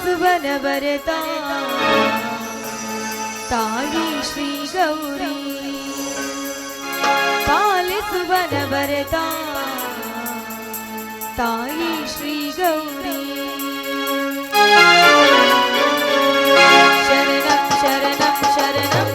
One भरताी श्रीरि तालि वन भरताी श्री शौरि शरणं शरणं शरणम्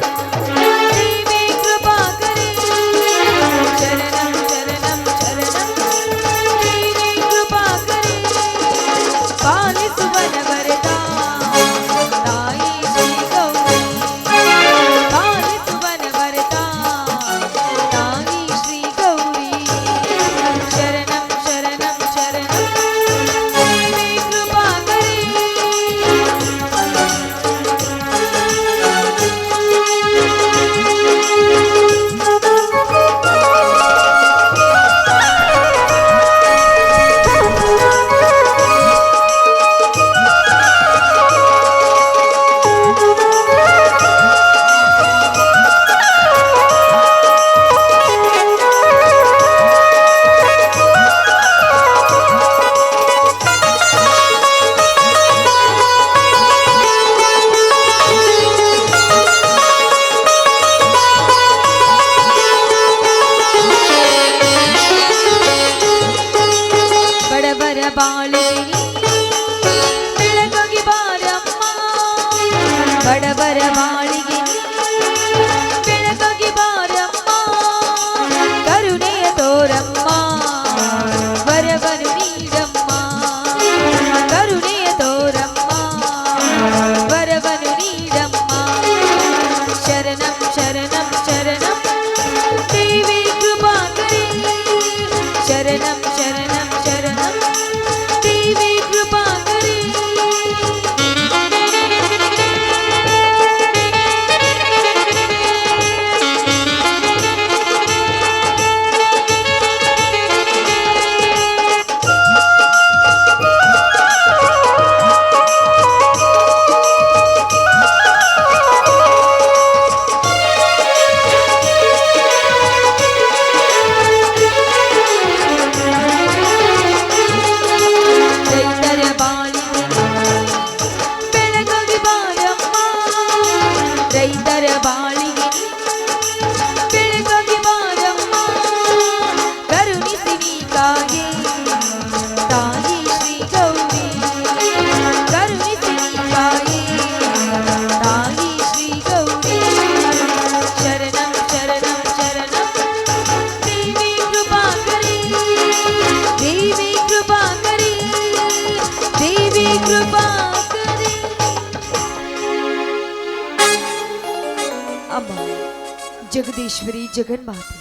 ಜಗನ್ಮಾತೆ.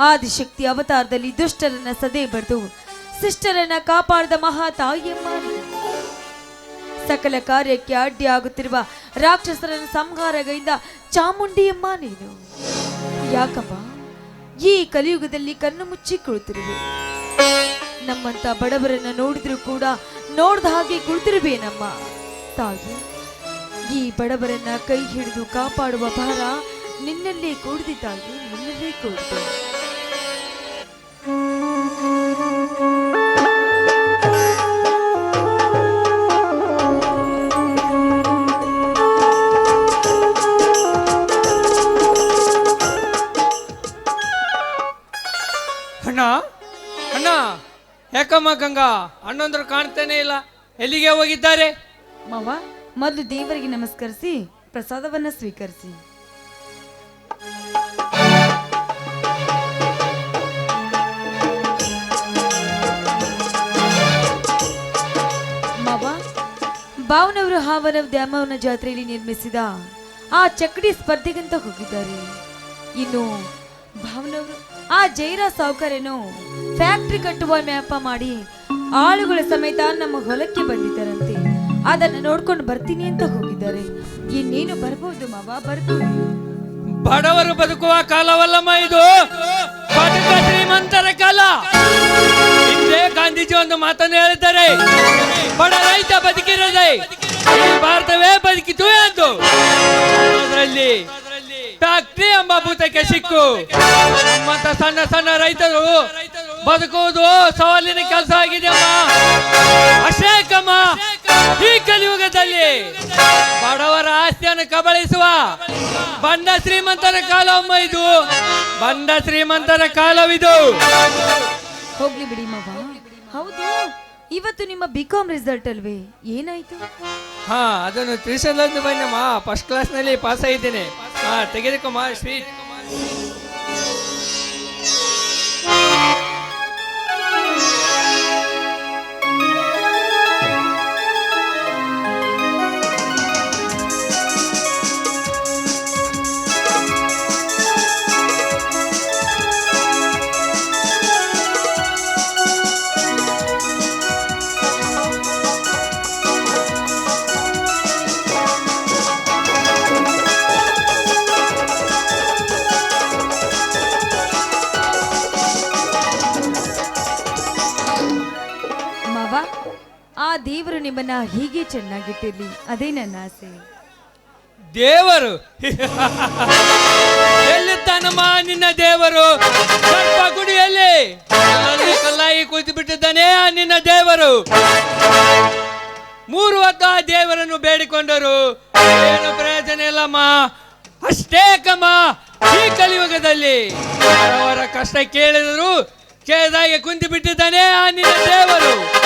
ಆದಿಶಕ್ತಿ ಅವತಾರದಲ್ಲಿ ದುಷ್ಟರನ್ನ ಸದೆ ಬರೆದು ಸಿಸ್ಟರನ್ನ ಕಾಪಾಡಿದ ಮಹಾ ತಾಯಿಯಮ್ಮ. ಸಕಲ ಕಾರ್ಯಕ್ಕೆ ಅಡ್ಡಿಯಾಗುತ್ತಿರುವ ರಾಕ್ಷಸರನ್ನ ಸಂಹಾರಗೈದ ಚಾಮುಂಡಿಯಮ್ಮ ನೀನು. ಯಾಕಮ್ಮ ಈ ಕಲಿಯುಗದಲ್ಲಿ ಕಣ್ಣು ಮುಚ್ಚಿ ಕುಳಿತಿರುವೆ. ನಮ್ಮಂತ ಬಡವರನ್ನ ನೋಡಿದ್ರು ಕೂಡ ನೋಡ್ದ ಹಾಗೆ ಕುಳಿತಿರುವೇನಮ್ಮ? ತಾಯಿ, ಈ ಬಡವರನ್ನ ಕೈ ಹಿಡಿದು ಕಾಪಾಡುವ ಭಾರ ನಿನ್ನಲ್ಲೇ ಕೂಡಿದೆ ತಾಯಿ ನಿನ್ನಲ್ಲೇ ಕೂಡಿದೆ. ಅಣ್ಣ ಅಣ್ಣ ಯಾಕಮ್ಮ ಗಂಗಾ? ಅಣ್ಣಂದ್ರು ಕಾಣ್ತಾನೆ ಇಲ್ಲ. ಎಲ್ಲಿಗೆ ಹೋಗಿದ್ದಾರೆ? ಮಾವ ಮೊದಲು ದೇವರಿಗೆ ನಮಸ್ಕರಿಸಿ ಪ್ರಸಾದವನ್ನ ಸ್ವೀಕರಿಸಿ. ಬಾವನವರು ಹಾವನ ದ್ಯಾಮವನ ಜಾತ್ರೆಯಲ್ಲಿ ನಿರ್ಮಿಸಿದ ಆ ಚಕ್ಕಡಿ ಸ್ಪರ್ಧೆಗಂತ ಹೋಗಿದ್ದಾರೆ. ಇನ್ನು ಭಾವನವರು ಆ ಜೈರ ಸಾವುಕಾರನು ಫ್ಯಾಕ್ಟ್ರಿ ಕಟ್ಟುವ ಮ್ಯಾಪ ಮಾಡಿ ಆಳುಗಳ ಸಮೇತ ನಮ್ಮ ಹೊಲಕ್ಕೆ ಬಂದಿದ್ದಾರಂತೆ. ಅದನ್ನ ನೋಡ್ಕೊಂಡು ಬರ್ತೀನಿ ಅಂತ ಹೋಗಿದ್ದಾರೆ. ಇನ್ನೇನು ಬರಬಹುದು ಮಾವ, ಬರ್ಬೋದು. ಬಡವರು ಬದುಕುವ ಕಾಲವಲ್ಲಮ್ಮ ಇದು? ಶ್ರೀಮಂತರ ಕಾಲ. ಹಿಂದೆ ಗಾಂಧೀಜಿ ಒಂದು ಮಾತನ್ನು ಹೇಳಿದ್ದಾರೆ. ಬಡ ರೈತ ಬದುಕಿರದೆ. ಭಾರತವೇ ಬದುಕಿತು ಎಂದು. ಅದರಲ್ಲಿ ಫ್ಯಾಕ್ಟ್ರಿ ಎಂಬ ಭೂತಕ್ಕೆ ಸಿಕ್ಕು. ನಮ್ಮಂತ ಸಣ್ಣ ಸಣ್ಣ ರೈತರು ಬದುಕುವುದು ಸವಾಲಿನ ಕೆಲಸ ಆಗಿದೆ ಅಮ್ಮ. ಅಷ್ಟೇ ಈ ಕಲಿಯುಗದಲ್ಲಿ ಬಡವರ ಆಸ್ತಿಯನ್ನು ಕಬಳಿಸುವ ಬಂಡ ಶ್ರೀಮಂತರ ಕಾಲವಮ್ಮ ಇದು. ಬಂಡ ಶ್ರೀಮಂತರ ಕಾಲವಿದು. ಹೋಗ್ಲಿ ಬಿಡಿ ಮಾವ. ಹೌದು. ಇವತ್ತು ನಿಮ್ಮ ಬಿ ಕಾಮ್ ರಿಸಲ್ಟ್ ಅಲ್ವೇ? ಏನಾಯ್ತು? ಹಾ, ಅದನ್ನು ತಿಳಿಸಲ್ಲ ಬನ್ನಮ್ಮ ಫಸ್ಟ್ ಕ್ಲಾಸ್ನಲ್ಲಿ ಪಾಸ್ ಆಗಿದ್ದೇನೆ. ಹಾ ತೆಗೆದುಕೊಮ್ಮ ಸ್ವೀಟ್ ಹೀಗೆ ಚೆನ್ನಾಗಿಟ್ಟಿರಲಿ. ಅದೇ ನನ್ನ ಆಸೆ. ದೇವರು. ಎಲ್ಲಿದ್ದಾನಮ್ಮ ನಿನ್ನ ದೇವರು? ಸರ್ಪ ಗುಡಿಯಲ್ಲಿ ಕಲ್ಲಾಗಿ ಕುಳಿತು ಬಿಟ್ಟಿದ್ದಾನೆ ಆ ನಿನ್ನ ದೇವರು. ಮೂರು ಹೊತ್ತು ದೇವರನ್ನು ಬೇಡಿಕೊಂಡರು. ಏನು ಪ್ರಯೋಜನ ಇಲ್ಲಮ್ಮ. ಅಷ್ಟೇ ಕಮ್ಮ. ಈ ಕಲಿಯುಗದಲ್ಲಿ ಅವರ ಕಷ್ಟ ಕೇಳಿದರು ಕೇಳಿದಾಗೆ ಕುಂತು ಬಿಟ್ಟಿದ್ದಾನೆ ಆ ನಿನ್ನ ದೇವರು.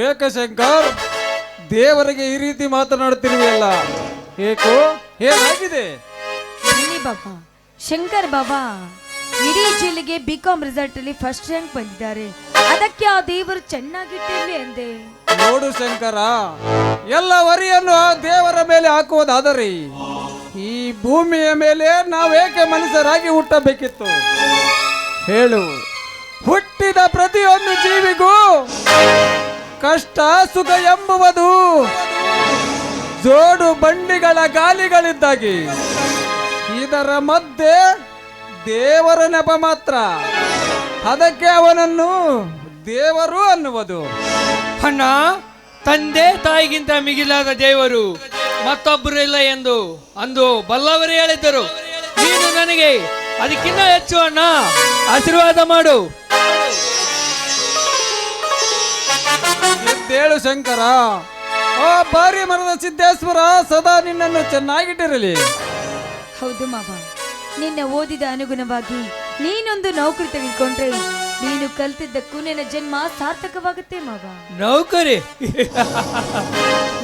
ಏಕಶಂಕರ್ ದೇವರಿಗೆ ಈ ರೀತಿ ಮಾತನಾಡುತ್ತಿರುವೆಯಲ್ಲ ಏಕೋ ಏನಾಗಿದೆ ಬಾಬಾ. ಶಂಕರ್ ಬಾಬಾ ಇಡೀ ಜಿಲ್ಲೆಗೆ ಬಿ ಕಾಮ್ ರಿಸಲ್ಟ್ ಅಲ್ಲಿ ಫಸ್ಟ್ ರ್ಯಾಂಕ್ ಬಂದಿದ್ದಾರೆ. ಅದಕ್ಕೆ ಆ ದೇವರು ಚೆನ್ನಾಗಿಟ್ಟಿರ್ಲಿ ಎಂದೆ ನೋಡು ಶಂಕರ ಎಲ್ಲ ವರಿಯನ್ನು ಆ ದೇವರ ಮೇಲೆ ಹಾಕುವುದಾದರೆ ಈ ಭೂಮಿಯ ಮೇಲೆ ನಾವೇಕೆ ಮನುಷ್ಯರಾಗಿ ಹುಟ್ಟಬೇಕಿತ್ತು? ಹೇಳು ಹುಟ್ಟಿದ ಪ್ರತಿಯೊಂದು ಜೀವಿಗೂ ಕಷ್ಟ ಸುಖ ಎಂಬುವುದು ಜೋಡು ಬಂಡಿಗಳ ಗಾಲಿಗಳಿದ್ದಾಗಿ. ಇದರ ಮಧ್ಯೆ ದೇವರ ನೆಪ ಮಾತ್ರ. ಅದಕ್ಕೆ ಅವನನ್ನು ದೇವರು ಅನ್ನುವುದು. ಅಣ್ಣ, ತಂದೆ ತಾಯಿಗಿಂತ ಮಿಗಿಲಾದ ದೇವರು ಮತ್ತೊಬ್ಬರು ಇಲ್ಲ ಎಂದು ಅಂದು ಬಲ್ಲವರು ಹೇಳಿದ್ದರು. ನೀನು ನನಗೆ ಅದಕ್ಕಿಂತ ಹೆಚ್ಚು ಅಣ್ಣ. ಆಶೀರ್ವಾದ ಮಾಡು. ಎದ್ದೇಳು ಶಂಕರ. ಆ ಬಾರಿ ಮರದ ಸಿದ್ದೇಶ್ವರ ಸದಾ ನಿನ್ನನ್ನು ಚೆನ್ನಾಗಿಟ್ಟಿರಲಿ. ಹೌದು ಮಾವ. ನಿನ್ನ ಓದಿದ ಅನುಗುಣವಾಗಿ ನೀನೊಂದು ನೌಕರಿ ತೆಗೆದುಕೊಂಡ್ರೆ ನೀನು ಕಲ್ತಿದ್ದಕ್ಕೂ ನಿನ್ನ ಜನ್ಮ ಸಾರ್ಥಕವಾಗುತ್ತೆ ಮಾವ. ನೌಕರಿ?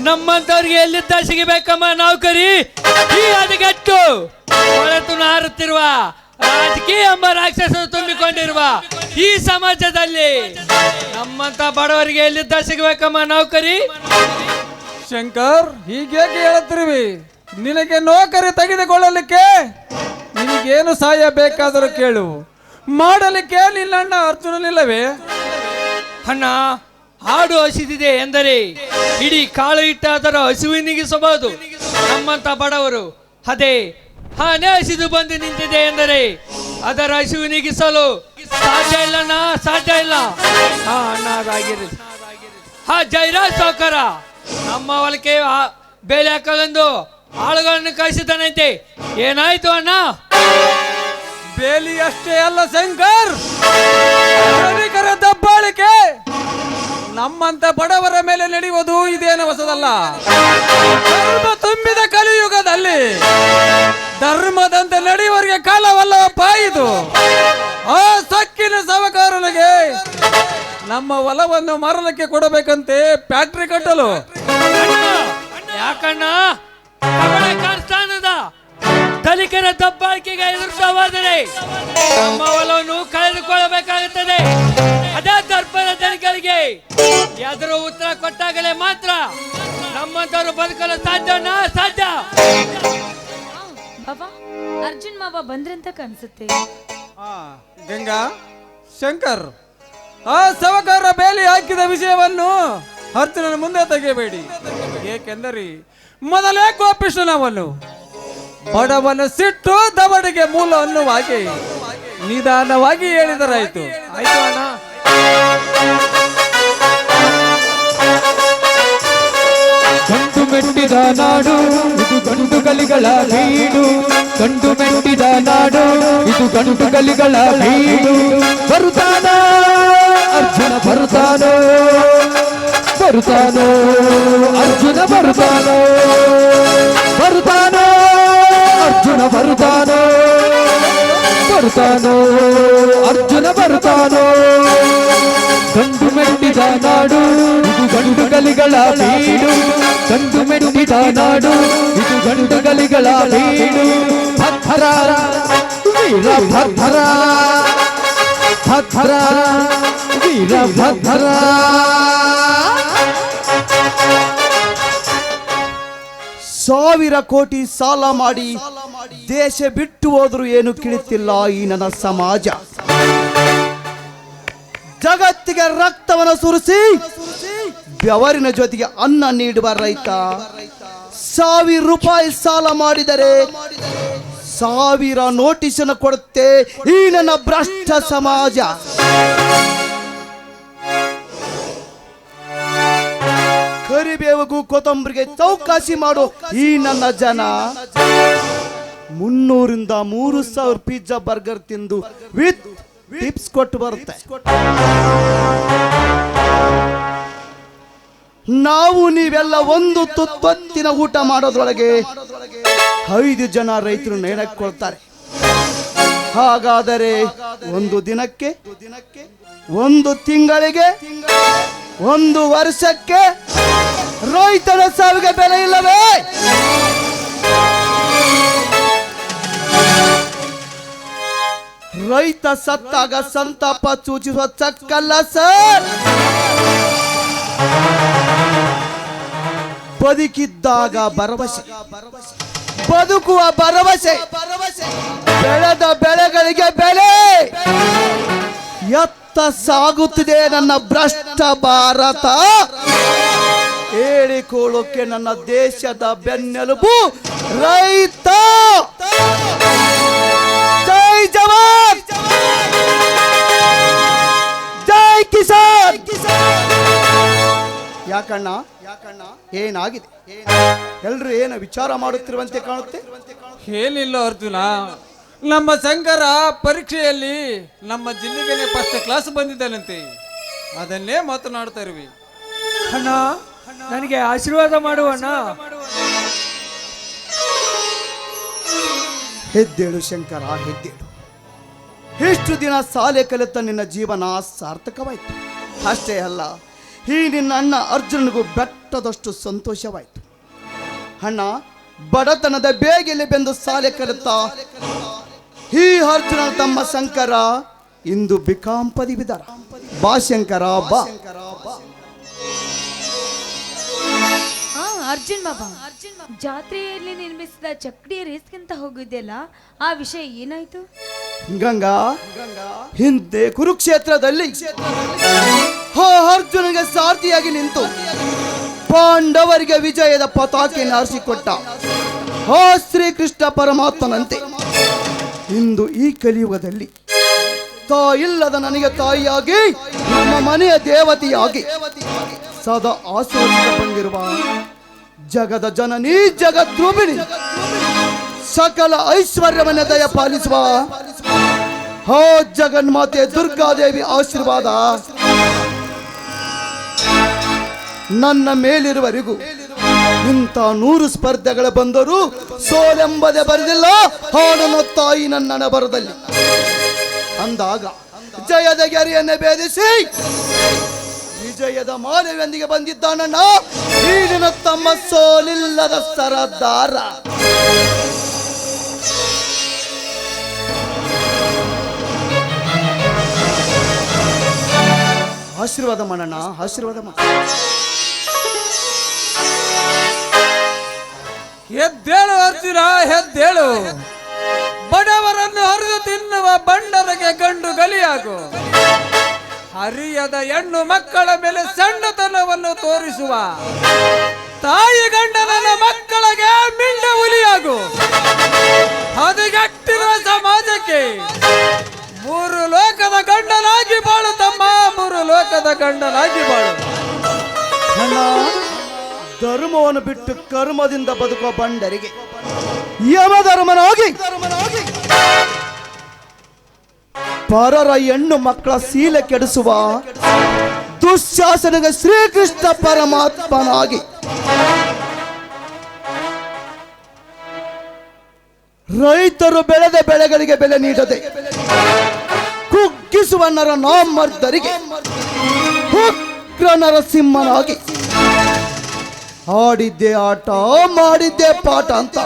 ನಮ್ಮಂತವ್ರಿಗೆ ಎಲ್ಲಿದ್ದ ಸಿಗಬೇಕಮ್ಮ ನೌಕರಿ? ಈ ಅದಗಟ್ಟು ಹೊಳೆತು ನಾರುತ್ತಿರುವ ರಾಜಕೀಯ ಎಂಬ ರಾಕ್ಷಸರು ತುಂಬಿಕೊಂಡಿರುವ ಈ ಸಮಾಜದಲ್ಲಿ ನಮ್ಮಂತ ಬಡವರಿಗೆ ಎಲ್ಲಿದ್ದ ಸಿಗಬೇಕಮ್ಮ ನೌಕರಿ? ಶಂಕರ್ ಹೀಗೇಕೆ ಹೇಳುತ್ತಿರುವಿ? ನಿನಗೆ ನೌಕರಿ ತೆಗೆದುಕೊಳ್ಳಲಿಕ್ಕೆ ನಿನಗೇನು ಸಹಾಯ ಬೇಕಾದರೂ ಕೇಳು. ಮಾಡಲಿಕ್ಕೆ ನಿನ್ನಣ್ಣ ಅರ್ಜುನನಿಲ್ಲವೇ? ಅಣ್ಣ ಹಾಡು ಹಸಿದಿದೆ ಎಂದರೆ ಇಡೀ ಕಾಳು ಇಟ್ಟಾದರೂ ಹಸಿವಿನಿಗಿಸಬಹುದು. ನಮ್ಮಂತ ಬಡವರು ಅದೇ ಹಣೆ ಹಸಿದು ಬಂದು ನಿಂತಿದೆ ಎಂದರೆ ಅದರ ಹಸಿವು ನೀಗಿಸಲು ಸಾಧ್ಯ ಇಲ್ಲ ನಾ ಸಾಧ್ಯ ಇಲ್ಲ. ಹಾ ಅಣ್ಣ ಅದಾಗಿರಲಿ ಹಾ, ಜೈರಾಜ್ ಸಾವುಕಾರ. ನಮ್ಮ ಹೊಲಕ್ಕೆ ಬೇಲೆ ಹಾಕಲೆಂದು ಆಳುಗಳನ್ನು ಕಳಿಸಿದ್ದಾನಂತೆ ಏನಾಯ್ತು ಅಣ್ಣ? ಬೇಲಿ ಅಷ್ಟೇ ಅಲ್ಲ, ಶಂಕರ್. ದಬ್ಬಾಳಿಕೆ. ನಮ್ಮಂತ ಬಡವರ ಮೇಲೆ ನಡೆಯುವುದು ಇದೇನು ಹೊಸದಲ್ಲ ಧರ್ಮ ತುಂಬಿದ ಕಲಿಯುಗದಲ್ಲಿ ಧರ್ಮದಂತೆ ನಡೆಯುವರಿಗೆ ಕಾಲವಲ್ಲ ಇದು. ಆ ಸಕ್ಕಿನ ಸಹಕಾರನಿಗೆ ನಮ್ಮ ಹೊಲವನ್ನು ಮಾರಲಿಕ್ಕೆ ಕೊಡಬೇಕಂತೆ ಫ್ಯಾಕ್ಟ್ರಿ ಕಟ್ಟಲು. ಯಾಕಣ್ಣ? ದಲಿತರ ದಬ್ಬಾಳಿಕೆಗೆ ಎದುರಿಸವಾದರೆ ನಮ್ಮ ಒಲವನ್ನು ಕಳೆದುಕೊಳ್ಳಬೇಕಾಗುತ್ತದೆ. ಅದೇ ದರ್ಪದ ದನಿಗಳಿಗೆ ಎದುರು ಉತ್ತರ ಕೊಟ್ಟಾಗಲೇ ಮಾತ್ರ ನಮ್ಮಂತವರು ಬದುಕಲು ಸಾಧ್ಯನಾ? ಸಾಧ್ಯ. ಬಾಬಾ ಅರ್ಜುನ್ ಮಾವ ಬಂದ್ರಂತ ಕನ್ಸುತ್ತೆ ಆ, ಗಂಗಾ ಶಂಕರ್ ಆ ಸವಕಾರ ಬೇಲಿ ಹಾಕಿದ ವಿಷಯವನ್ನು ಅರ್ಜುನನ ಮುಂದೆ ತೆಗೆಯಬೇಡಿ. ಏಕೆಂದರೆ ಮೊದಲೇ ಕೋಪಿಷ್ಣನವನು ಬಡವನ ಸಿಟ್ಟು ದವಡಿಗೆ ಮೂಲ ಅನ್ನುವಾಗಿ ನಿಧಾನವಾಗಿ ಹೇಳಿದರಾಯ್ತು. ಆಯ್ತು ಅಣ್ಣ. ಗಂಟು ಮೆಟ್ಟಿದ ನಾಡು, ಇದು ಗಂಡು ಕಲಿಗಳ ಬೀಡು. ಗಂಡು ಮೆಟ್ಟಿದ ನಾಡು, ಇದು ಗಂಡು ಕಲಿಗಳ ಬೀಡು. ಬರುತ್ತಾನ? ಅರ್ಜುನ ಬರುತ್ತಾನೋ? ಬರುತ್ತಾನೋ? ಅರ್ಜುನ ಬರುತ್ತಾನೋ? ಬರ್ತಾನೋ ಬರುತ್ತಾನೋ? ಅರ್ಜುನ ಬರ್ತಾನೋ ಗಂಡು ಮೆಟ್ಟಿದ ನಾಡು, ಇದು ಗಂಡು ಗಲಿಗಳ ಬೀಡು. ಗಂಡು ಮೆಟ್ಟಿದ ನಾಡು, ಇದು ಗಂಡು ಗಲಿಗಳ ಬೀಡು. ಭದ್ರ ವೀರ ಭದ್ರ ಭದ್ರ ವೀರ ಭದ್ರ ಸಾವಿರ ಕೋಟಿ ಸಾಲ ಮಾಡಿ ದೇಶ ಬಿಟ್ಟು ಹೋದರೂ ಏನು ಕಿಳಿತಿಲ್ಲ ಈ ನನ್ನ ಸಮಾಜ. ಜಗತ್ತಿಗೆ ರಕ್ತವನ್ನು ಸುರಿಸಿ ಬೆವರಿನ ಜೊತೆಗೆ ಅನ್ನ ನೀಡುವ ರೈತ. ಸಾವಿರ ರೂಪಾಯಿ ಸಾಲ ಮಾಡಿದರೆ ಸಾವಿರ ನೋಟಿಸ್ ಅನ್ನು ಕೊಡುತ್ತೆ ಈ ನನ್ನ ಭ್ರಷ್ಟ ಸಮಾಜ. ಕರಿಬೇವಿಗೂ ಕೊತ್ತಂಬರಿಗೆ ಚೌಕಾಸಿ ಮಾಡು ಈ ನನ್ನ ಜನ. ಮುನ್ನೂರಿಂದ ಮೂರು ಸಾವಿರ ಪಿಜ್ಜಾ ಬರ್ಗರ್ ತಿಂದು ವಿತ್ ಟಿಪ್ಸ್ ಕೊಟ್ಟು ಬರುತ್ತೆ. ನಾವು ನೀವೆಲ್ಲ ಒಂದು ತುತ್ತೊತ್ತಿನ ಊಟ ಮಾಡೋದ್ರೊಳಗೆ ಐದು ಜನ ರೈತರು ನೇಣಕ್ಕೊಳ್ತಾರೆ. ಹಾಗಾದರೆ ಒಂದು ದಿನಕ್ಕೆ, ಒಂದು ತಿಂಗಳಿಗೆ, ಒಂದು ವರ್ಷಕ್ಕೆ ರೈತರ ಸಾವಿಗೆ ಬೆಲೆ ಇಲ್ಲವೇ? ರೈತ ಸತ್ತಾಗ ಸಂತಾಪ ಸೂಚಿಸುವ ಚಕ್ಕಲ್ಲ ಸರ್. ಬದುಕಿದ್ದಾಗ ಭರವಸೆ. ಬದುಕುವ ಭರವಸೆ. ಬೆಳೆದ ಬೆಳೆಗಳಿಗೆ ಬೆಲೆ. ಎತ್ತ ಸಾಗುತ್ತಿದೆ ನನ್ನ ಭ್ರಷ್ಟ ಭಾರತ. ಹೇಳಿಕೊಳ್ಳೋಕೆ ನನ್ನ ದೇಶದ ಬೆನ್ನೆಲುಬು ರೈತ. ಕಿಸಾನ್ ಯಾಕಣ್ಣ? ಯಾಕಣ್ಣ? ಏನಾಗಿದೆ? ಎಲ್ರು ಏನು ವಿಚಾರ ಮಾಡುತ್ತಿರುವಂತೆ ಕಾಣುತ್ತೆ? ಏನಿಲ್ಲ ಅರ್ಜುನ. ನಮ್ಮ ಸಂಕರ ಪರೀಕ್ಷೆಯಲ್ಲಿ ನಮ್ಮ ಜಿಲ್ಲೆಗೆ ಫಸ್ಟ್ ಕ್ಲಾಸ್ ಬಂದಿದ್ದಾನಂತೆ. ಅದನ್ನೇ ಮಾತನಾಡ್ತಾ ಇರುವಿ. ಅಣ್ಣ ನನಗೆ ಆಶೀರ್ವಾದ ಮಾಡುವಣ್ಣ ಹೆದ್ದೇಳು ಶಂಕರ ಹೆದ್ದೇಳು. ಇಷ್ಟು ದಿನ ಸಾಲೆ ಕಲಿತ ನಿನ್ನ ಜೀವನ ಸಾರ್ಥಕವಾಯಿತು. ಅಷ್ಟೇ ಅಲ್ಲ, ಈ ನಿನ್ನ ಅಣ್ಣ ಅರ್ಜುನನಿಗೂ ಬೆಟ್ಟದಷ್ಟು ಸಂತೋಷವಾಯಿತು. ಅಣ್ಣ, ಬಡತನದ ಬೇಗೆಲೆ ಬೆಂದು ಸಾಲೆ ಕಲಿತ. ಈ ಅರ್ಜುನ ತಮ್ಮ ಶಂಕರ ಇಂದು ಬಿಕಾಂ ಪದವಿದಾರ ಬಾ ಶಂಕರ, ಬಾ. ಅರ್ಜುನ್ ಬಾಬಾ. ಜಾತ್ರೆಯಲ್ಲಿ ನಿರ್ಮಿಸಿದ ಚಕ್ಡಿ ರೇಸ್ಗಿಂತ ಹೋಗಿದ್ದೆಲ್ಲ ಆ ವಿಷಯ ಏನಾಯ್ತು? ಗಂಗಾ, ಹಿಂದೆ ಕುರುಕ್ಷೇತ್ರದಲ್ಲಿ ಹೋ ಅರ್ಜುನಿಗೆ ಸಾರಥಿಯಾಗಿ ನಿಂತು. ಪಾಂಡವರಿಗೆ ವಿಜಯದ ಪತಾಕೆಯನ್ನು ಆರಿಸಿಕೊಟ್ಟ ಆ ಶ್ರೀಕೃಷ್ಣ ಪರಮಾತ್ಮನಂತೆ. ಇಂದು ಈ ಕಲಿಯುಗದಲ್ಲಿ ತಾಯಿಲ್ಲದ ನನಗೆ ತಾಯಿಯಾಗಿ, ನಮ್ಮ ಮನೆಯ ದೇವತೆಯಾಗಿ ಸದಾ ಆಶೀರ್ವಾದ ಬಂದಿರುವ ಜಗದ ಜನನಿ ಜಗದ್ರೂಪಿಣಿ. ಸಕಲ ಐಶ್ವರ್ಯವನ್ನ ದಯ ಪಾಲಿಸುವ. ಹೋ ಜಗನ್ಮಾತೆ ದುರ್ಗಾದೇವಿ ಆಶೀರ್ವಾದ. ನನ್ನ ಮೇಲಿರುವರಿಗೂ ಇಂಥ ನೂರು ಸ್ಪರ್ಧೆಗಳು ಬಂದರೂ ಸೋಲೆಂಬದೆ ಬರೆದಿಲ್ಲ ಹಾಡನ ತಾಯಿ ನನ್ನ ಬರದಲ್ಲಿ. ಅಂದಾಗ ಜಯದ ಗೆರೆಯನ್ನು ಭೇದಿಸಿ ವಿಜಯದ ಮಾನವಿಯೊಂದಿಗೆ ಬಂದಿದ್ದಾನಣ್ಣ ಈಗಿನ ತಮ್ಮ ಸೋಲಿಲ್ಲದ ಸರದಾರ. ಆಶೀರ್ವಾದ ಮಾಡೋಣ ಆಶೀರ್ವಾದ ಮಾಡ. ಎದ್ದೇಳು ಅರ್ಜುನ ಎದ್ದೇಳು ಬಡವರನ್ನು ಹರಿದು ತಿನ್ನುವ ಬಂಡರಿಗೆ ಗಂಡು ಗಲಿಯಾಗು. ಹರಿಯದ ಹೆಣ್ಣು ಮಕ್ಕಳ ಮೇಲೆ ಸಣ್ಣತನವನ್ನು ತೋರಿಸುವ. ತಾಯಿ ಗಂಡನ ಮಕ್ಕಳಿಗೆ ಮಿಂಡ ಹುಲಿಯಾಗು. ಹದಗೆಟ್ಟಿರುವ ಸಮಾಜಕ್ಕೆ ಮೂರು ಲೋಕದ ಗಂಡನಾಗಿ ಬಾಳು ತಮ್ಮ, ಮೂರು ಲೋಕದ ಗಂಡನಾಗಿ ಬಾಳು. ಧರ್ಮವನ್ನು ಬಿಟ್ಟು ಕರ್ಮದಿಂದ ಬದುಕುವ ಬಂಡರಿಗೆ. ಯಮಧರ್ಮನಾಗಿ ಪರರ ಹೆಣ್ಣು ಮಕ್ಕಳ ಶೀಲ ಕೆಡಿಸುವ ದುಶ್ಯಾಸನಿಗೆ ಶ್ರೀಕೃಷ್ಣ ಪರಮಾತ್ಮನಾಗಿ. ರೈತರು ಬೆಳೆದ ಬೆಳೆಗಳಿಗೆ ಬೆಲೆ ನೀಡದೆ ಕುಗ್ಗಿಸುವ ನರ ನಾಮರ್ದರಿಗೆ ಉಗ್ರ ನರಸಿಂಹನಾಗಿ. ಆಡಿದ್ದೆ ಆಟ, ಮಾಡಿದ್ದೆ ಪಾಠ ಅಂತ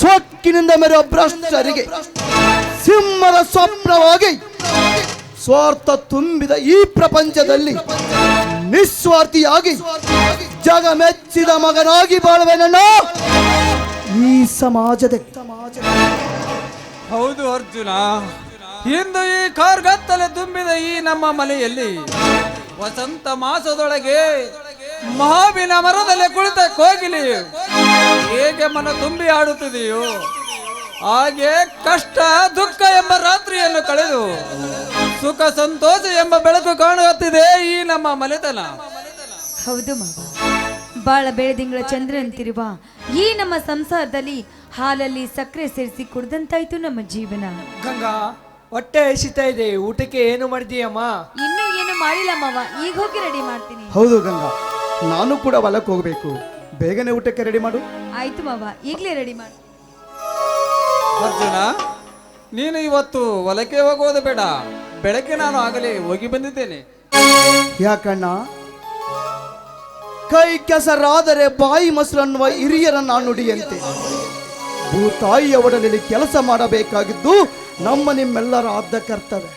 ಸೊಕ್ಕಿನಿಂದ ಮೇರೆ ಭ್ರಷ್ಟರಿಗೆ ಸಿಂಹದ ಸ್ವಪ್ನವಾಗಿ ಸ್ವಾರ್ಥ ತುಂಬಿದ ಈ ಪ್ರಪಂಚದಲ್ಲಿ ನಿಸ್ವಾರ್ಥಿಯಾಗಿ ಜಗ ಮೆಚ್ಚಿದ ಮಗನಾಗಿ ಬಾಳುವೆನಣ್ಣ. ಈ ಸಮಾಜದ ಹೌದು ಅರ್ಜುನ, ಇಂದು ಈ ಕಾರ್ಗತ್ತಲೆ ತುಂಬಿದ ಈ ನಮ್ಮ ಮನೆಯಲ್ಲಿ ವಸಂತ ಮಾಸದೊಳಗೆ ಮಹಾವಿನ ಮರದಲ್ಲಿ ಕುಳಿತ ಕೋಗಿಲಿ ಹೇಗೆ ಮನ ತುಂಬಿ ಆಡುತ್ತಿದೆಯೋ ಹಾಗೆ ಕಷ್ಟ ದುಃಖ ಎಂಬ ರಾತ್ರಿಯನ್ನು ಕಳೆದು ಸುಖ ಸಂತೋಷ ಎಂಬ ಬೆಳಕು ಕಾಣುತ್ತಿದೆ ಈ ನಮ್ಮ ಮನೆತನ. ಹೌದು ಮಾವ ಬಾಳ ಬೆಳೆದಿಂಗಳ ಚಂದ್ರಂತಿರುವ ಈ ನಮ್ಮ ಸಂಸಾರದಲ್ಲಿ ಹಾಲಲ್ಲಿ ಸಕ್ಕರೆ ಸೇರಿಸಿ ಕುಡ್ದಂತಾಯ್ತು ನಮ್ಮ ಜೀವನ. ಗಂಗಾ ಹೊಟ್ಟೆ ಹಸಿತಾ ಇದೆ. ಊಟಕ್ಕೆ ಏನು ಮಾಡಿದೀಯಮ್ಮ ಇನ್ನೂ ಏನು ಮಾಡಿಲ್ಲ ಮಾವ. ಈಗ ಹೋಗಿ ರೆಡಿ ಮಾಡ್ತೀನಿ. ಹೌದು ಗಂಗಾ. ನಾನು ಕೂಡ ಹೊಲಕ್ಕೆ ಹೋಗಬೇಕು. ಬೇಗನೆ ಊಟಕ್ಕೆ ರೆಡಿ ಮಾಡು. ಆಯ್ತು ಮಾವ. ಈಗಲೇ ರೆಡಿ ಮಾಡಿ. ಅರ್ಜುನ ನೀನು ಇವತ್ತು ಹೊಲಕ್ಕೆ ಹೋಗೋದು ಬೇಡ. ಬೆಳಗ್ಗೆ ನಾನು ಆಗಲೇ ಹೋಗಿ ಬಂದಿದ್ದೇನೆ. ಯಾಕಣ್ಣ? ಕೈ ಕೆಸರಾದರೆ ಬಾಯಿ ಮೊಸರನ್ನುವ ಹಿರಿಯರ ನುಡಿಯಂತೆ. ಭೂತಾಯಿಯ ಒಡಲಲ್ಲಿ ಕೆಲಸ ಮಾಡಬೇಕಾಗಿದ್ದು ನಮ್ಮ ನಿಮ್ಮೆಲ್ಲರ ಆದ್ದ ಕರ್ತವ್ಯ.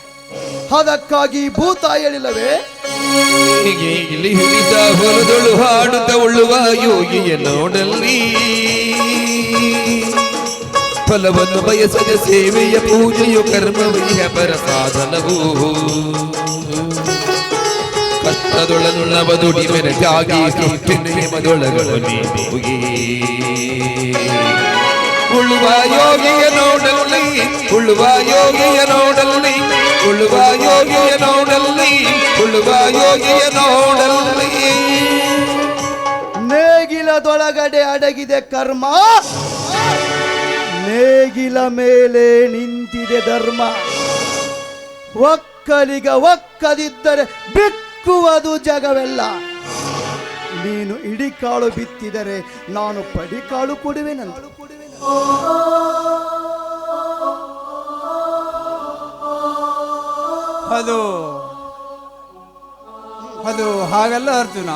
ಅದಕ್ಕಾಗಿ ಭೂತಾಯಿ ಹೇಳಿಲ್ಲವೇ ಹೀಗೆ ಇಲ್ಲಿ ಹಿಡಿದ ಹೊಲದೊಳು ಹಾಡುತ್ತ ಉಳ್ಳುವ ಯೋಗಿಯ ನೋಡಲ್ಲಿ ಫಲವನ್ನು ಬಯಸದ ಸೇವೆಯ ಪೂಜೆಯು ಕರ್ಮವಯ್ಯ ಪರ ಸಾಧನವು ಕಷ್ಟದೊಳನುಳ್ಳವ ದುಡಿಮೆನ ತ್ಯಾಗಿ ಸೃಷ್ಟಿ ನಿಯಮದೊಳಗಳು ಹೋಗಿ. ಉಳ್ಳುವ ಯೋಗಿಯ ನೋಡಲ್ಲಿ ಉಳುವ ಯೋಗಿಯ ನೋಡಲ್ಲಿ ಉಳುವ ಯೋಗಿಯ ನೋಡಲ್ಲಿ ಉಳುವ ಯೋಗಿಯ ನೋಡಲ್ಲಿ ನೇಗಿಲದೊಳಗಡೆ ಅಡಗಿದೆ ಕರ್ಮ. ನೇಗಿಲ ಮೇಲೆ ನಿಂತಿದೆ ಧರ್ಮ. ಒಕ್ಕಲಿಗ ಒಕ್ಕದಿದ್ದರೆ ಬಿಕ್ಕುವುದು ಜಗವೆಲ್ಲ. ನೀನು ಇಡಿ ಕಾಳು ಬಿತ್ತಿದರೆ ನಾನು ಪಡಿಕಾಳು ಕೊಡುವೆನಂತ. ಅದು ಅದು ಹಾಗೆಲ್ಲ ಅರ್ಜುನ?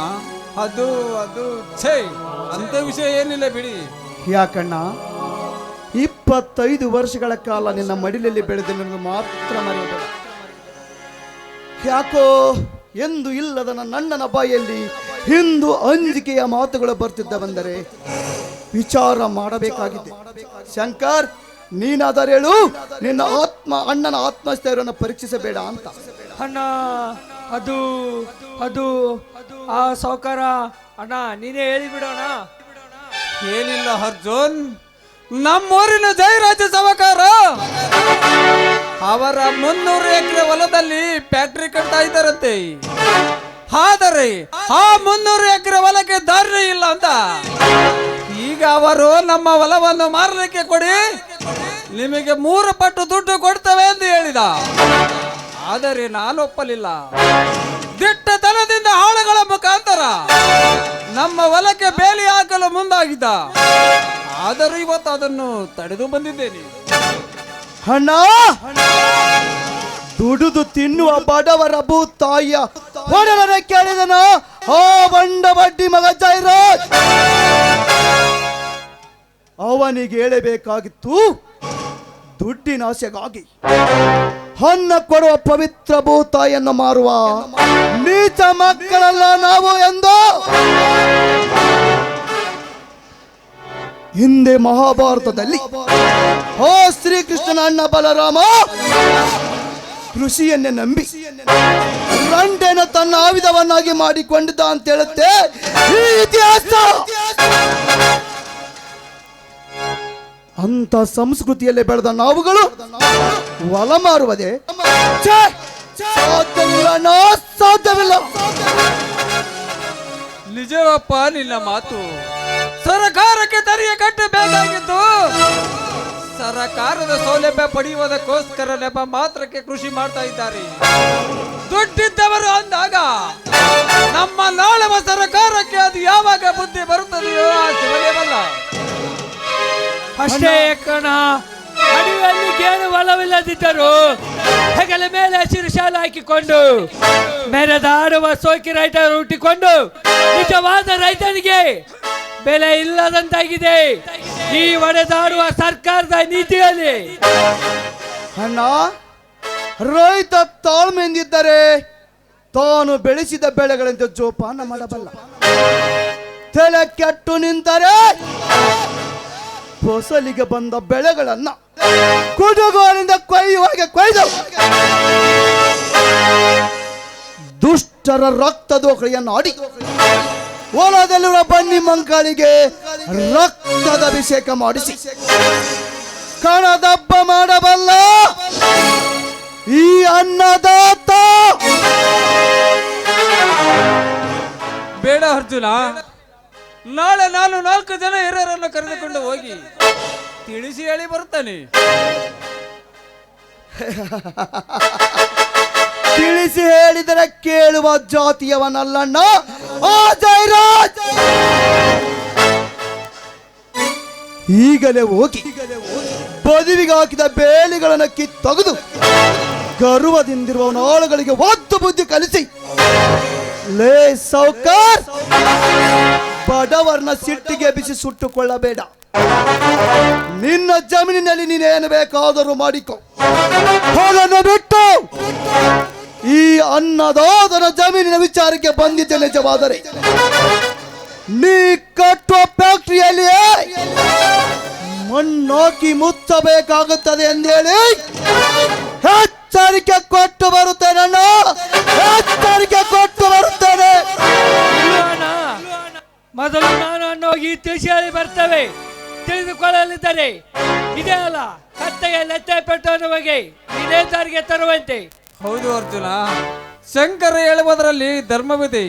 ಅದು ಅದು ಛೇ ಅಂತ ವಿಷಯ ಏನಿಲ್ಲ ಬಿಡಿ. ಯಾಕಣ್ಣ? ಇಪ್ಪತ್ತೈದು ವರ್ಷಗಳ ಕಾಲ ನಿನ್ನ ಮಡಿಲಲ್ಲಿ ಬೆಳೆದ ನನಗೆ ಮಾತ್ರ ಮರೆಯಬೇಡ ಯಾಕೋ ಎಂದು ಇಲ್ಲದ ನನ್ನ ಅಣ್ಣನ ಬಾಯಲ್ಲಿ ಹಿಂದೂ ಅಂಜಿಕೆಯ ಮಾತುಗಳು ಬರ್ತಿದ್ದ ಬಂದರೆ ವಿಚಾರ ಮಾಡಬೇಕಾಗಿದೆ. ಶಂಕರ್ ನೀನಾದರೆ ಹೇಳು ನಿನ್ನ ಆತ್ಮ ಅಣ್ಣನ ಆತ್ಮಸ್ಥೈರ್ಯವನ್ನು ಪರೀಕ್ಷಿಸಬೇಡ ಅಂತ. ಅಣ್ಣ ಅದು ಅದು ಆ ಸಾವುಕಾರ ಅಣ್ಣ ನೀನೇ ಹೇಳಿಬಿಡೋಣ ಏನಿಲ್ಲ ಅರ್ಜುನ್. ನಮ್ಮೂರಿನ ಜಯರಾಜ ಸವಕಾರ. ಅವರ ಮುನ್ನೂರು ಎಕರೆ ಹೊಲದಲ್ಲಿ ಫ್ಯಾಕ್ಟ್ರಿ ಕಟ್ತಾ ಇದ್ದಾರಂತೆ. ಆದರೆ ಆ ಮುನ್ನೂರು ಎಕರೆ ಹೊಲಕ್ಕೆ ದಾರಿ ಇಲ್ಲ ಅಂತ. ಈಗ ಅವರು ನಮ್ಮ ಹೊಲವನ್ನು ಮಾರಲಿಕ್ಕೆ ಕೊಡಿ. ನಿಮಗೆ ಮೂರು ಪಟ್ಟು ದುಡ್ಡು ಕೊಡ್ತವೆ ಎಂದು ಹೇಳಿದ. ಆದರೆ ನಾನು ಒಪ್ಪಲಿಲ್ಲ. ದಿಟ್ಟತನದಿಂದ ಆಳುಗಳ ಮುಖಾಂತರ ನಮ್ಮ ಹೊಲಕ್ಕೆ ಬೇಲಿ ಹಾಕಲು ಮುಂದಾಗಿದ್ದ. ಆದರೂ ಇವತ್ತು ಅದನ್ನು ತಡೆದು ಬಂದಿದ್ದೇನೆ. ಹಣ ದುಡಿದು ತಿನ್ನುವ ಬಡವರ ಭೂತಾಯಿಯ ಒಡಲನ ಕೇಳಿದನ ಆ ಬಂಡ ಬಡ್ಡಿ ಮಗ ಜೈರಾಜ್! ಅವನಿಗೆ ಹೇಳಬೇಕಾಗಿತ್ತು ದುಡ್ಡಿನ ಆಸೆಗಾಗಿ ಹಣ್ಣ ಕೊಡುವ ಪವಿತ್ರ ಭೂತಾಯನ್ನು ಮಾರುವ ನೀಚ ಮಕ್ಕಳಲ್ಲ ನಾವು ಎಂದು ಹಿಂದೆ ಮಹಾಭಾರತದಲ್ಲಿ. ಓ ಶ್ರೀಕೃಷ್ಣನ ಅಣ್ಣ ಬಲರಾಮ! ಋಷಿಯನ್ನೇ ನಂಬಿ. ರಂಟೆನ ತನ್ನ ಆವಿಧವನ್ನಾಗಿ ಮಾಡಿಕೊಂಡಿದ್ದ ಅಂತ ಹೇಳುತ್ತೆ ಇತಿಹಾಸ! ಅಂತ ಸಂಸ್ಕೃತಿಯಲ್ಲಿ ಬೆಳೆದ ನಾವುಗಳು ಹೊಲ ಮಾರುವುದೇ. ಸಾಧ್ಯವಿಲ್ಲ. ನಿಜವಪ್ಪ ನಿನ್ನ ಮಾತು. ಸರಕಾರಕ್ಕೆ ತೆರಿಗೆ ಕಟ್ಟಬೇಕಾಗಿತ್ತು ಸರಕಾರದ ಸೌಲಭ್ಯ ಪಡೆಯುವುದಕ್ಕೋಸ್ಕರ ನೆಪ ಮಾತ್ರಕ್ಕೆ ಕೃಷಿ ಮಾಡ್ತಾ ಇದ್ದಾರೆ. ದುಡ್ಡಿದ್ದವರು ಅಂದಾಗ ನಮ್ಮ ನಾಳವ ಸರಕಾರಕ್ಕೆ ಅದು ಯಾವಾಗ ಬುದ್ಧಿ ಬರುತ್ತದೆಯೋ ಆ ಅಷ್ಟೇ ಕಣ. ಅಡಿಯಲ್ಲಿ ಏನು ಒಲವಿಲ್ಲದಿದ್ದರು ಹೆಗಲ ಮೇಲೆ ಹಸಿರು ಶಾಲ ಹಾಕಿಕೊಂಡು ಮೆರೆದಾಡುವ ಸೋಕಿ ರೈತರು ಹುಟ್ಟಿಕೊಂಡು ನಿಜವಾದ ರೈತನಿಗೆ ಬೆಲೆ ಇಲ್ಲದಂತಾಗಿದೆ. ಈ ಒಡೆದಾಡುವ ಸರ್ಕಾರದ ನೀತಿಯಲ್ಲಿ ಅಣ್ಣ, ರೈತ ತಾಳ್ಮೆಯಿಂದಿದ್ದರೆ ತಾನು ಬೆಳೆಸಿದ ಬೆಳೆಗಳಿಂದ ಜೋಪಾನ ಮಾಡಬಲ್ಲ. ತಲೆ ಕೆಟ್ಟು ನಿಂತರೆ ಫಸಲಿಗೆ ಬಂದ ಬೆಳೆಗಳನ್ನ ಕುಡುಗೋಲಿಂದ ಕೊಯ್ಯುವಾಗ ಕೊಯ್ದು ದುಷ್ಟರ ರಕ್ತದೋಕಳಿಯನ್ನು ಆಡಿ ಹೊಲದಲ್ಲಿರುವ ಬನ್ನಿ ಮಂಕಾಳಿಗೆ ರಕ್ತದ ಅಭಿಷೇಕ ಮಾಡಿಸಿ. ಕಣದಬ್ಬ ಮಾಡಬಲ್ಲ ಈ ಅನ್ನದಾತ. ಬೇಡ ಅರ್ಜುನ. ನಾಳೆ ನಾನು ನಾಲ್ಕು ಜನ ಹಿರಿಯರನ್ನು ಕರೆದುಕೊಂಡು ಹೋಗಿ ತಿಳಿಸಿ ಹೇಳಿ ಬರುತ್ತಾನೆ. ತಿಳಿಸಿ ಹೇಳಿದರೆ ಕೇಳುವ ಜಾತಿಯವನಲ್ಲಣ್ಣ. ಆ ಜೈರಾಜ್ ಈಗಲೇ ಹೋಗಿ ಬದುವಿಗೆ ಹಾಕಿದ ಬೇಲಿಗಳನ್ನು ಕಿತ್ತೊಗೆದು ಗರ್ವದಿಂದಿರುವ ನಾಳುಗಳಿಗೆ ಒತ್ತು ಬುದ್ಧಿ ಕಲಿಸಿ. ಲೇ ಸೌಕರ್ ಬಡವರನ್ನ ಸಿಟ್ಟಿಗೆ ಬಿಸಿ ಸುಟ್ಟುಕೊಳ್ಳಬೇಡ. ನಿನ್ನ ಜಮೀನಿನಲ್ಲಿ ನೀನೇನು ಬೇಕಾದರೂ ಮಾಡಿಕೊ. ಅದನ್ನು ಬಿಟ್ಟು. ಈ ಅನ್ನದಾದನ ಜಮೀನಿನ ವಿಚಾರಕ್ಕೆ ಬಂದಿದ್ದೆ ನಿಜವಾದರೆ. ನೀ ಕಟ್ಟುವ ಫ್ಯಾಕ್ಟರಿಯಲ್ಲಿ ಮಣ್ಣಾಕಿ ಮುಚ್ಚಬೇಕಾಗುತ್ತದೆ ಎಂದೇಳಿ ತಿಳಿದುಕೊಳ್ಳಲಿದ್ದಾರೆ ಇದೇ ಅಲ್ಲ ಕತ್ತೆಗೆ ಲೆತ್ತೆ ಪೆಟ್ಟು ಬಗ್ಗೆ ಇದೇ ದಾರಿಗೆ ತರುವಂತೆ. ಹೌದು ಅರ್ಜುನ ಶಂಕರ ಹೇಳುವುದರಲ್ಲಿ ಧರ್ಮವಿದೆ.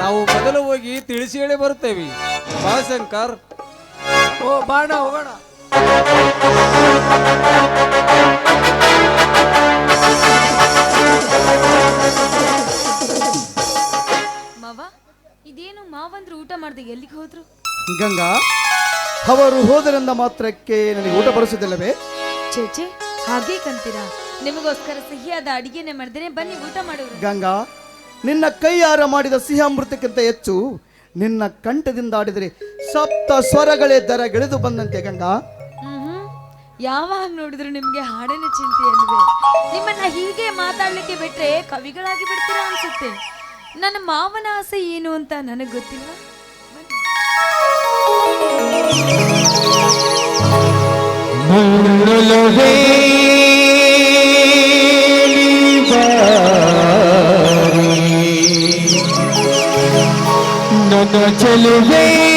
ನಾವು ಮೊದಲು ಹೋಗಿ ತಿಳಿಸಿ ಹೇಳಿ ಬರುತ್ತೇವೆ. ಬಾ ಶಂಕರ್. ಓ ಬಾಣ ಹೋಗೋಣ ಮಾವ ಇದೇನು ಮಾವಂದ್ರು ಊಟ ಮಾಡ್ದೆ ಎಲ್ಲಿಗೆ ಹೋದ್ರು? ಗಂಗಾ ಅವರು ಹೋದರಿಂದ ಮಾತ್ರಕ್ಕೆ ನನಗೆ ಊಟ ಬಡಿಸುದಿಲ್ಲವೇ ಚೇಚೆ ಹಾಗೆ ಕಂತೀರಾ? ನಿಮಗೋಸ್ಕರ ಸಿಹಿಯಾದ ಅಡಿಗೆನೆ ಮಾಡಿದ್ರೆ ಬನ್ನಿ ಊಟ ಮಾಡೋರು. ಗಂಗಾ ನಿನ್ನ ಕೈಯಾರ ಮಾಡಿದ ಸಿಹಿ ಅಮೃತಕ್ಕಿಂತ ಹೆಚ್ಚು ನಿನ್ನ ಕಂಠದಿಂದ ಆಡಿದರೆ ಸಪ್ತ ಸ್ವರಗಳೇ ದರ ಗೆಳೆದು ಬಂದಂತೆ ಗಂಗಾ. ಹ್ಮ್ ಯಾವಾಗ ನೋಡಿದ್ರು ನಿಮ್ಗೆ ಹಾಡಿನ ಚಿಂತೆ ಅಲ್ವೇ? ನಿಮ್ಮನ್ನ ಹೀಗೆ ಮಾತಾಡ್ಲಿಕ್ಕೆ ಬಿಟ್ರೆ ಕವಿಗಳಾಗಿ ಬಿಡ್ತೀರಾ ಅನ್ಸುತ್ತೆ. ನನ್ನ ಮಾವನ ಆಸೆ ಏನು ಅಂತ ನನಗೆ ಗೊತ್ತಿಲ್ವಾ ಮುಳ್ಳುಲವೇ ನನ್ನ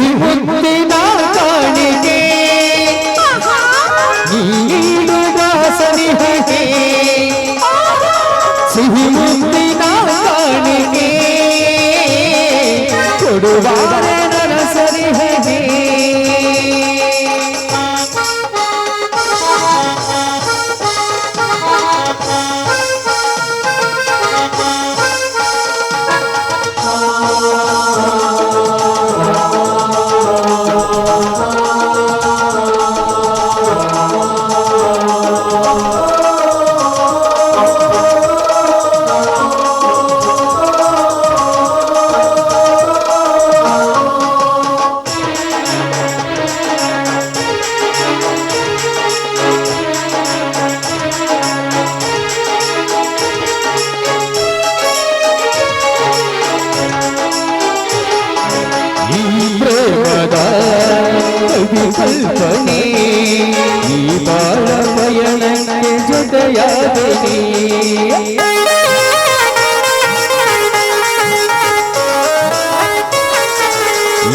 ಮುತ್ತಿನ ಕಾಣಿಕೆ. ನೀಡುವ ಸನಿಹೆ. ಸಿಹಿ ಮುತ್ತಿನ ಕಾಣಿಕೆ. ಕೊಡುವ యాదిని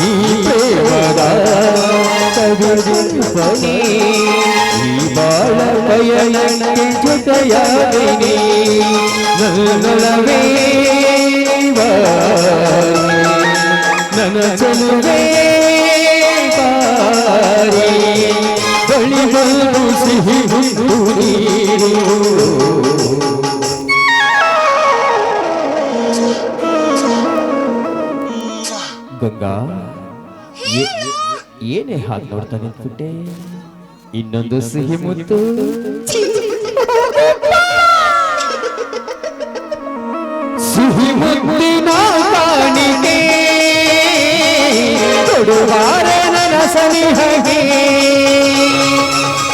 ఈ ప్రేమదా తగుని నన చలువే పారీ ಏ- ಏನೇ ಹಾಗೆ ನೋಡ್ತಾ ನಿಂತ್ಬಿಟ್ಟೆ. ಇನ್ನೊಂದು ಸಿಹಿ ಮುತ್ತು. ಸಿಹಿ ಮುತ್ತಿನ ಕಾಣಿಕೆ. ಕೊಡುವಾರ ನನ್ನ ಸನಿಹಗೆ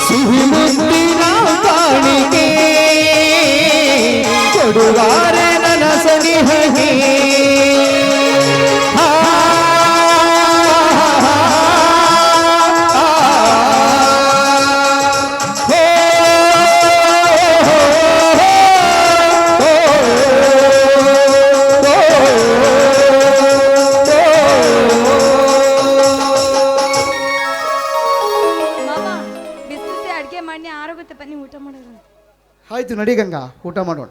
ಸಿಹಿ ಮುತ್ತಿನ ಕಾಣಿಕೆ. ಕೊಡುವಾರ ಆಯ್ತು ನಡಿ ಗಂಗಾ ಊಟ ಮಾಡೋಣ.